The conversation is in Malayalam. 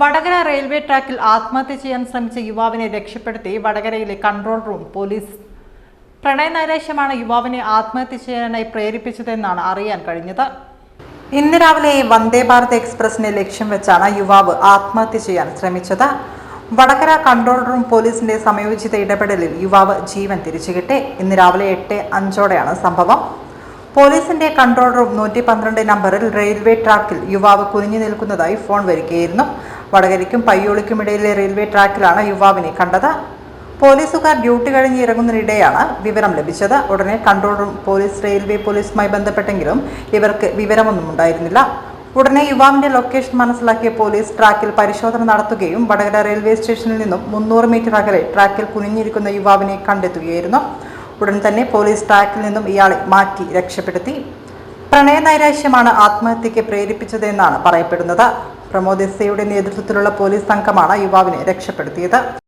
വടകര റെയിൽവേ ട്രാക്കിൽ ആത്മഹത്യ ചെയ്യാൻ ശ്രമിച്ച യുവാവിനെ രക്ഷപ്പെടുത്തി വടകരയിലെ കൺട്രോൾ റൂം പോലീസ്. പ്രണയനൈരാശ്യമാണ് യുവാവിനെ ആത്മഹത്യ ചെയ്യാനായി പ്രേരിപ്പിച്ചതെന്നാണ് അറിയാൻ കഴിഞ്ഞത്. ഇന്ന് രാവിലെ വന്ദേ ഭാരത് എക്സ്പ്രസിനെ ലക്ഷ്യം വെച്ചാണ് യുവാവ് ആത്മഹത്യ ചെയ്യാൻ ശ്രമിച്ചത്. വടകര കൺട്രോൾ റൂം പോലീസിന്റെ സമയോചിത ഇടപെടലിൽ യുവാവ് ജീവൻ തിരിച്ചു കിട്ടി. ഇന്ന് രാവിലെ എട്ട് അഞ്ചോടെയാണ് സംഭവം. പോലീസിന്റെ കൺട്രോൾ റൂം നൂറ്റി പന്ത്രണ്ട് നമ്പറിൽ റെയിൽവേ ട്രാക്കിൽ യുവാവ് കുനിഞ്ഞു നിൽക്കുന്നതായി ഫോൺ വരികയായിരുന്നു. വടകരയ്ക്കും പയ്യോളിക്കുമിടയിലെ റെയിൽവേ ട്രാക്കിലാണ് യുവാവിനെ കണ്ടത്. പോലീസുകാർ ഡ്യൂട്ടി കഴിഞ്ഞ് ഇറങ്ങുന്നതിനിടെയാണ് വിവരം ലഭിച്ചത്. ഉടനെ കൺട്രോൾ റൂം പോലീസ് റെയിൽവേ പോലീസുമായി ബന്ധപ്പെട്ടെങ്കിലും ഇവർക്ക് വിവരമൊന്നും ഉണ്ടായിരുന്നില്ല. ഉടനെ യുവാവിന്റെ ലൊക്കേഷൻ മനസ്സിലാക്കിയ പോലീസ് ട്രാക്കിൽ പരിശോധന നടത്തുകയും വടകര റെയിൽവേ സ്റ്റേഷനിൽ നിന്നും മുന്നൂറ് മീറ്റർ അകലെ ട്രാക്കിൽ കുനിഞ്ഞിരിക്കുന്ന യുവാവിനെ കണ്ടെത്തുകയായിരുന്നു. ഉടൻ തന്നെ പോലീസ് ട്രാക്കിൽ നിന്നും ഇയാളെ മാറ്റി രക്ഷപ്പെടുത്തി. പ്രണയനൈരാശ്യമാണ് ആത്മഹത്യയ്ക്ക് പ്രേരിപ്പിച്ചതെന്നാണ് പറയപ്പെടുന്നത്. പ്രമോദ് നേതൃത്വത്തിലുള്ള പോലീസ് സംഘമാണ് യുവാവിനെ രക്ഷപ്പെടുത്തിയത്